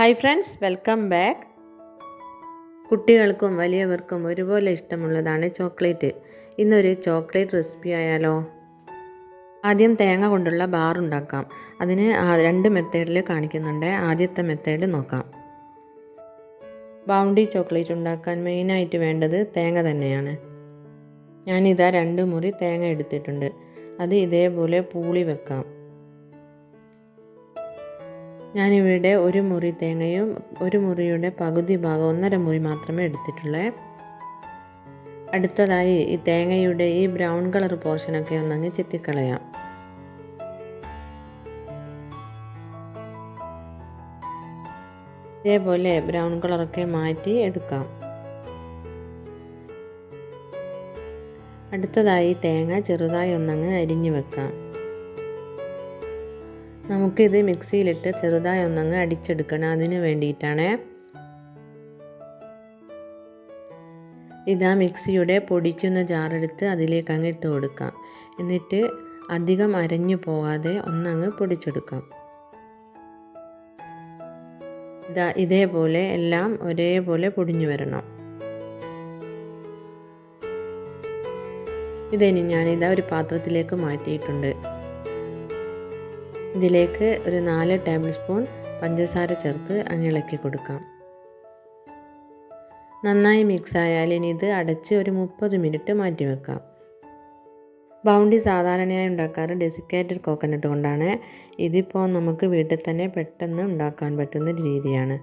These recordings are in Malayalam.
ഹായ് ഫ്രണ്ട്സ് വെൽക്കം ബാക്ക് കുട്ടികൾക്കും വലിയവർക്കും ഒരുപോലെ ഇഷ്ടമുള്ളതാണ് ചോക്ലേറ്റ്. ഇന്നൊരു ചോക്ലേറ്റ് റെസിപ്പി ആയാലോ? ആദ്യം തേങ്ങ കൊണ്ടുള്ള ബാർ ഉണ്ടാക്കാം. അതിന് രണ്ട് മെത്തേഡിൽ കാണിക്കുന്നുണ്ട്. ആദ്യത്തെ മെത്തേഡ് നോക്കാം. ബൗണ്ടി ചോക്ലേറ്റ് ഉണ്ടാക്കാൻ മെയിനായിട്ട് വേണ്ടത് തേങ്ങ തന്നെയാണ്. ഞാനിതാ രണ്ട് മുറി തേങ്ങ എടുത്തിട്ടുണ്ട്. അത് ഇതേപോലെ പൂളി വെക്കാം. ഞാനിവിടെ ഒരു മുറി തേങ്ങയും ഒരു മുറിയുടെ പകുതി ഭാഗം ഒന്നര മുറി മാത്രമേ എടുത്തിട്ടുള്ളേ. അടുത്തതായി ഈ തേങ്ങയുടെ ഈ ബ്രൗൺ കളർ പോർഷനൊക്കെ ഒന്നങ്ങ് ചെത്തിക്കളയാം. ഇതേപോലെ ബ്രൗൺ കളറൊക്കെ മാറ്റി എടുക്കാം. അടുത്തതായി തേങ്ങ ചെറുതായി ഒന്നങ്ങ് അരിഞ്ഞു വെക്കാം. നമുക്കിത് മിക്സിയിലിട്ട് ചെറുതായി ഒന്നങ്ങ് അടിച്ചെടുക്കണം. അതിന് വേണ്ടിയിട്ടാണ്. ഇതാ മിക്സിയുടെ പൊടിക്കുന്ന ജാറെടുത്ത് അതിലേക്ക് അങ്ങ് ഇട്ട് കൊടുക്കാം. എന്നിട്ട് അധികം അരഞ്ഞു പോകാതെ ഒന്നങ്ങ് പൊടിച്ചെടുക്കാം. ഇതാ ഇതേപോലെ എല്ലാം ഒരേപോലെ പൊടിഞ്ഞു വരണം. ഇതിനി ഞാനിതാ ഒരു പാത്രത്തിലേക്ക് മാറ്റിയിട്ടുണ്ട്. ഇതിലേക്ക് ഒരു നാല് ടേബിൾ സ്പൂൺ പഞ്ചസാര ചേർത്ത് അങ്ങിളക്കി കൊടുക്കാം. നന്നായി മിക്സ് ആയാൽ ഇനി ഇത് അടച്ച് ഒരു മുപ്പത് മിനിറ്റ് മാറ്റി വെക്കാം. ബൗണ്ടി സാധാരണയായി ഉണ്ടാക്കാറ് ഡെസിക്കേറ്റഡ് കോക്കനട്ട് കൊണ്ടാണ്. ഇതിപ്പോൾ നമുക്ക് വീട്ടിൽ തന്നെ പെട്ടെന്ന് ഉണ്ടാക്കാൻ പറ്റുന്ന രീതിയാണ്.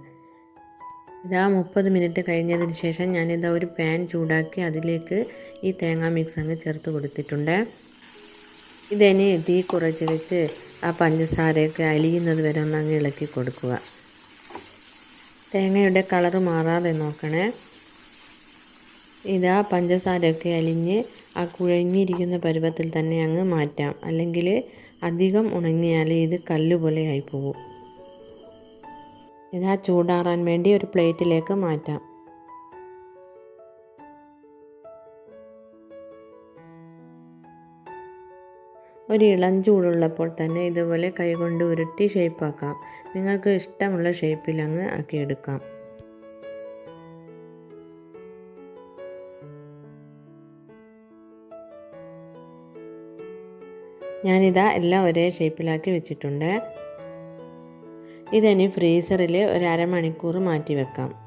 ഇതാ മുപ്പത് മിനിറ്റ് കഴിഞ്ഞതിന് ശേഷം ഞാനിതാ ഒരു പാൻ ചൂടാക്കി അതിലേക്ക് ഈ തേങ്ങാ മിക്സ് അങ്ങ് ചേർത്ത് കൊടുത്തിട്ടുണ്ട്. ഇതിനി തീ കുറച്ച് വെച്ച് ആ പഞ്ചസാരയൊക്കെ അലിയുന്നത് വരെ ഒന്ന് അങ്ങ് ഇളക്കി കൊടുക്കുക. തേങ്ങയുടെ കളറ് മാറാതെ നോക്കണേ. ഇതാ പഞ്ചസാരയൊക്കെ അലിഞ്ഞ് ആ കുഴഞ്ഞിരിക്കുന്ന പരുവത്തിൽ തന്നെ അങ്ങ് മാറ്റാം. അല്ലെങ്കിൽ അധികം ഉണങ്ങിയാൽ ഇത് കല്ലുപോലെ ആയി പോകും ഇതാ ചൂടാറാൻ വേണ്ടി ഒരു പ്ലേറ്റിലേക്ക് മാറ്റാം. ഒരു ഇളം ചൂടുള്ളപ്പോൾ തന്നെ ഇതുപോലെ കൈകൊണ്ട് ഉരുട്ടി ഷേപ്പാക്കാം നിങ്ങൾക്ക് ഇഷ്ടമുള്ള ഷേപ്പിൽ അങ്ങ് ആക്കിയെടുക്കാം. ഞാനിതാ എല്ലാം ഒരേ ഷേപ്പിലാക്കി വെച്ചിട്ടുണ്ട്. ഇതിനി ഫ്രീസറിൽ ഒരു അരമണിക്കൂർ മാറ്റി വെക്കാം.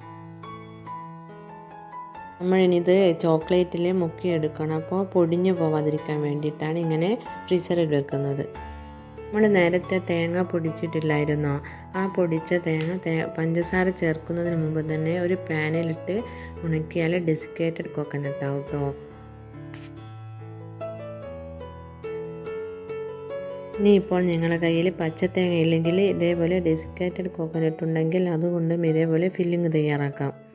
നമ്മളിനിത് ചോക്ലേറ്റിൽ മുക്കിയെടുക്കണം. അപ്പോൾ പൊടിഞ്ഞു പോവാതിരിക്കാൻ വേണ്ടിയിട്ടാണ് ഇങ്ങനെ ഫ്രീസറിൽ വെക്കുന്നത്. നമ്മൾ നേരത്തെ തേങ്ങ പൊടിച്ചിട്ടില്ലായിരുന്നോ? ആ പൊടിച്ച തേങ്ങ തേ പഞ്ചസാര ചേർക്കുന്നതിന് മുമ്പ് തന്നെ ഒരു പാനിലിട്ട് ഉണക്കിയാൽ ഡെസിക്കേറ്റഡ് കോക്കനട്ട് ആവും ഇനി ഇപ്പോൾ ഞങ്ങളുടെ കയ്യിൽ പച്ചത്തേങ്ങ ഇല്ലെങ്കിൽ ഇതേപോലെ ഡെസിക്കേറ്റഡ് കോക്കനട്ട് ഉണ്ടെങ്കിൽ അതുകൊണ്ടും ഇതേപോലെ ഫില്ലിങ് തയ്യാറാക്കാം.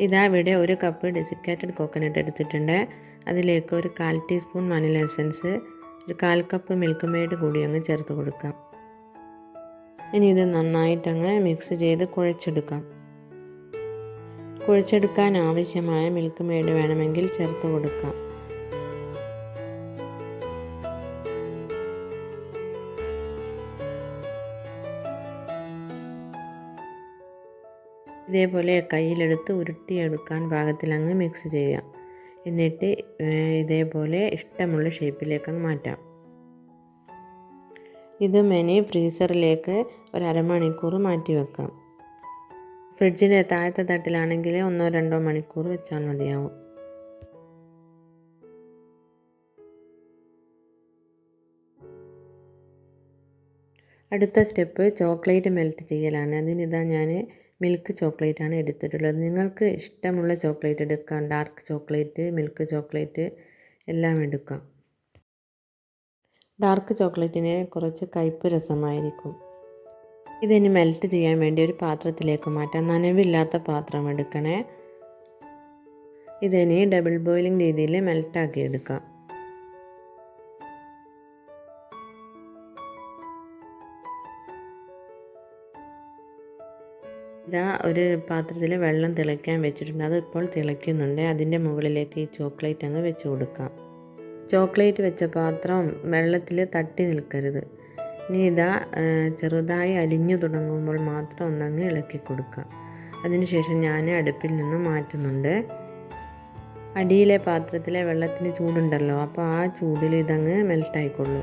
ഇതാ ഇവിടെ ഒരു കപ്പ് ഡെസിക്കേറ്റഡ് കോക്കനട്ട് എടുത്തിട്ടുണ്ട്. അതിലേക്ക് ഒരു കാൽ ടീസ്പൂൺ വനില എസൻസ് ഒരു കാൽ കപ്പ് മിൽക്ക് മെയ്ഡ് കൂടി അങ്ങ് ചേർത്ത് കൊടുക്കാം. ഇനി ഇത് നന്നായിട്ടങ്ങ് മിക്സ് ചെയ്ത് കുഴച്ചെടുക്കാം. കുഴച്ചെടുക്കാൻ ആവശ്യമായ മിൽക്ക് മെയ്ഡ് വേണമെങ്കിൽ ചേർത്ത് കൊടുക്കാം. ഇതേപോലെ കയ്യിലെടുത്ത് ഉരുട്ടിയെടുക്കാൻ പാകത്തിൽ അങ്ങ് മിക്സ് ചെയ്യാം. എന്നിട്ട് ഇതേപോലെ ഇഷ്ടമുള്ള ഷേപ്പിലേക്ക് അങ്ങ് മാറ്റാം. ഇത് മെനി ഫ്രീസറിലേക്ക് ഒരു അരമണിക്കൂർ മാറ്റി വെക്കാം. ഫ്രിഡ്ജിന്റെ താഴത്തെ തട്ടിലാണെങ്കിൽ ഒന്നോ രണ്ടോ മണിക്കൂർ വെച്ചാൽ മതിയാവും. അടുത്ത സ്റ്റെപ്പ് ചോക്ലേറ്റ് മെൽറ്റ് ചെയ്യലാണ്. അതിനിതാ ഞാൻ മിൽക്ക് ചോക്ലേറ്റ് ആണ് എടുത്തിട്ടുള്ളത്. നിങ്ങൾക്ക് ഇഷ്ടമുള്ള ചോക്ലേറ്റ് എടുക്കാം. ഡാർക്ക് ചോക്ലേറ്റ് മിൽക്ക് ചോക്ലേറ്റ് എല്ലാം എടുക്കാം. ഡാർക്ക് ചോക്ലേറ്റിന് കുറച്ച് കയ്പ്പ് രസമായിരിക്കും. ഇതിനി മെൽറ്റ് ചെയ്യാൻ വേണ്ടി ഒരു പാത്രത്തിലേക്ക് മാറ്റാം. നനവില്ലാത്ത പാത്രം എടുക്കണേ. ഇതിനി ഡബിൾ ബോയിലിംഗ് രീതിയിൽ മെൽറ്റാക്കി എടുക്കാം. ഇതാ ഒരു പാത്രത്തിൽ വെള്ളം തിളയ്ക്കാൻ വെച്ചിട്ടുണ്ട്. അതിപ്പോൾ തിളയ്ക്കുന്നുണ്ട്. അതിന്റെ മുകളിലേക്ക് ഈ ചോക്ലേറ്റ് അങ്ങ് വെച്ച് കൊടുക്കാം. ചോക്ലേറ്റ് വെച്ച പാത്രം വെള്ളത്തിൽ തട്ടി നിൽക്കരുത്. ഇനി ഇതാ ചെറുതായി അലിഞ്ഞു തുടങ്ങുമ്പോൾ മാത്രം ഒന്നങ്ങ് ഇളക്കി കൊടുക്കുക. അതിനുശേഷം ഞാൻ അടുപ്പിൽ നിന്ന് മാറ്റുന്നുണ്ട്. അടിയിലെ പാത്രത്തിലെ വെള്ളത്തിന് ചൂടുണ്ടല്ലോ. അപ്പോൾ ആ ചൂടിൽ ഇതങ്ങ് മെൽട്ടായിക്കൊള്ളൂ.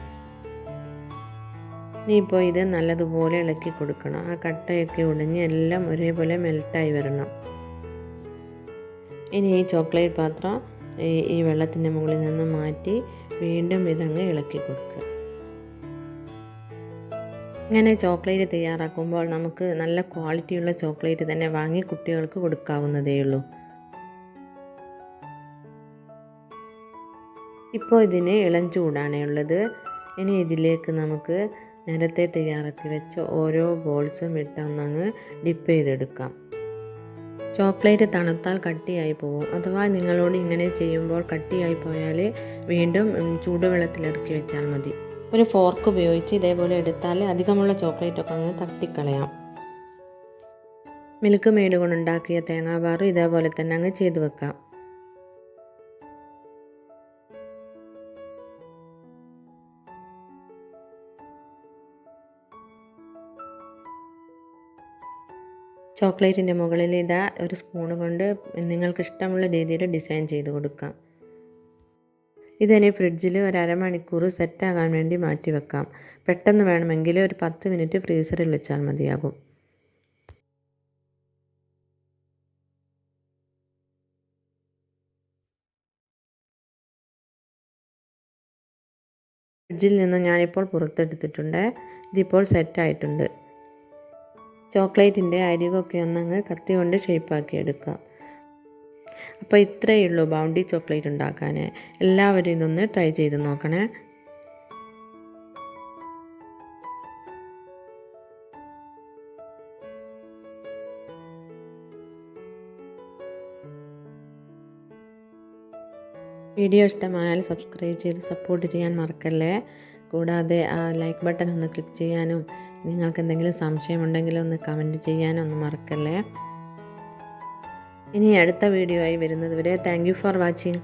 ഇനിയിപ്പോൾ ഇത് നല്ലതുപോലെ ഇളക്കി കൊടുക്കണം. ആ കട്ടയൊക്കെ ഉടഞ്ഞ് എല്ലാം ഒരേപോലെ മെൽട്ടായി വരണം. ഇനി ഈ ചോക്ലേറ്റ് പാത്രം ഈ വെള്ളത്തിന്റെ മുകളിൽ നിന്ന് മാറ്റി വീണ്ടും ഇതങ്ങ് ഇളക്കി കൊടുക്കുക. ഇങ്ങനെ ചോക്ലേറ്റ് തയ്യാറാക്കുമ്പോൾ നമുക്ക് നല്ല ക്വാളിറ്റിയുള്ള ചോക്ലേറ്റ് തന്നെ വാങ്ങി കുട്ടികൾക്ക് കൊടുക്കാവുന്നതേ ഉള്ളൂ. ഇപ്പോൾ ഇതിന് ഇളം ചൂടാണ് ഉള്ളത്. ഇനി ഇതിലേക്ക് നമുക്ക് നേരത്തെ തയ്യാറാക്കി വെച്ച ഓരോ ബോൾസും ഇട്ടൊന്നങ്ങ് ഡിപ്പ് ചെയ്തെടുക്കാം. ചോക്ലേറ്റ് തണുത്താൽ കട്ടിയായി പോകും. അഥവാ നിങ്ങളോട് ഇങ്ങനെ ചെയ്യുമ്പോൾ കട്ടിയായി പോയാൽ വീണ്ടും ചൂടുവെള്ളത്തിലിറക്കി വെച്ചാൽ മതി. ഒരു ഫോർക്ക് ഉപയോഗിച്ച് ഇതേപോലെ എടുത്താൽ അധികമുള്ള ചോക്ലേറ്റൊക്കെ അങ്ങ് തട്ടിക്കളയാം. മിൽക്ക് മെയ്ഡ് കൊണ്ടുണ്ടാക്കിയ തേങ്ങാബാറും ഇതേപോലെ തന്നെ അങ്ങ് ചെയ്തു വെക്കാം. ചോക്ലേറ്റിന്റെ മുകളിൽ ഇതാ ഒരു സ്പൂൺ കൊണ്ട് നിങ്ങൾക്ക് ഇഷ്ടമുള്ള രീതിയിൽ ഡിസൈൻ ചെയ്ത് കൊടുക്കാം. ഇതിനി ഫ്രിഡ്ജിൽ ഒരു അരമണിക്കൂർ സെറ്റാകാൻ വേണ്ടി മാറ്റി വെക്കാം. പെട്ടെന്ന് വേണമെങ്കിൽ ഒരു പത്ത് മിനിറ്റ് ഫ്രീസറിൽ വെച്ചാൽ മതിയാകും. ഫ്രിഡ്ജിൽ നിന്ന് ഞാനിപ്പോൾ പുറത്തെടുത്തിട്ടുണ്ട്. ഇതിപ്പോൾ സെറ്റായിട്ടുണ്ട് ചോക്ലേറ്റിന്റെ അരികൊക്കെ ഒന്നങ്ങ് കത്തി കൊണ്ട് ഷേപ്പാക്കി എടുക്കുക അപ്പോൾ ഇത്രയേ ഉള്ളൂ ബൗണ്ടി ചോക്ലേറ്റ് ഉണ്ടാക്കാൻ. എല്ലാവരും ഇതൊന്ന് ട്രൈ ചെയ്ത് നോക്കണേ. വീഡിയോ ഇഷ്ടമായാൽ സബ്സ്ക്രൈബ് ചെയ്ത് സപ്പോർട്ട് ചെയ്യാൻ മറക്കല്ലേ? കൂടാതെ ആ ലൈക്ക് ബട്ടൺ ഒന്ന് ക്ലിക്ക് ചെയ്യാനും നിങ്ങൾക്ക് എന്തെങ്കിലും സംശയമുണ്ടെങ്കിൽ ഒന്ന് കമന്റ് ചെയ്യാനൊന്നും മറക്കല്ലേ. ഇനി അടുത്ത വീഡിയോ ആയി വരുന്നത് വരെ താങ്ക് ഫോർ വാച്ചിങ്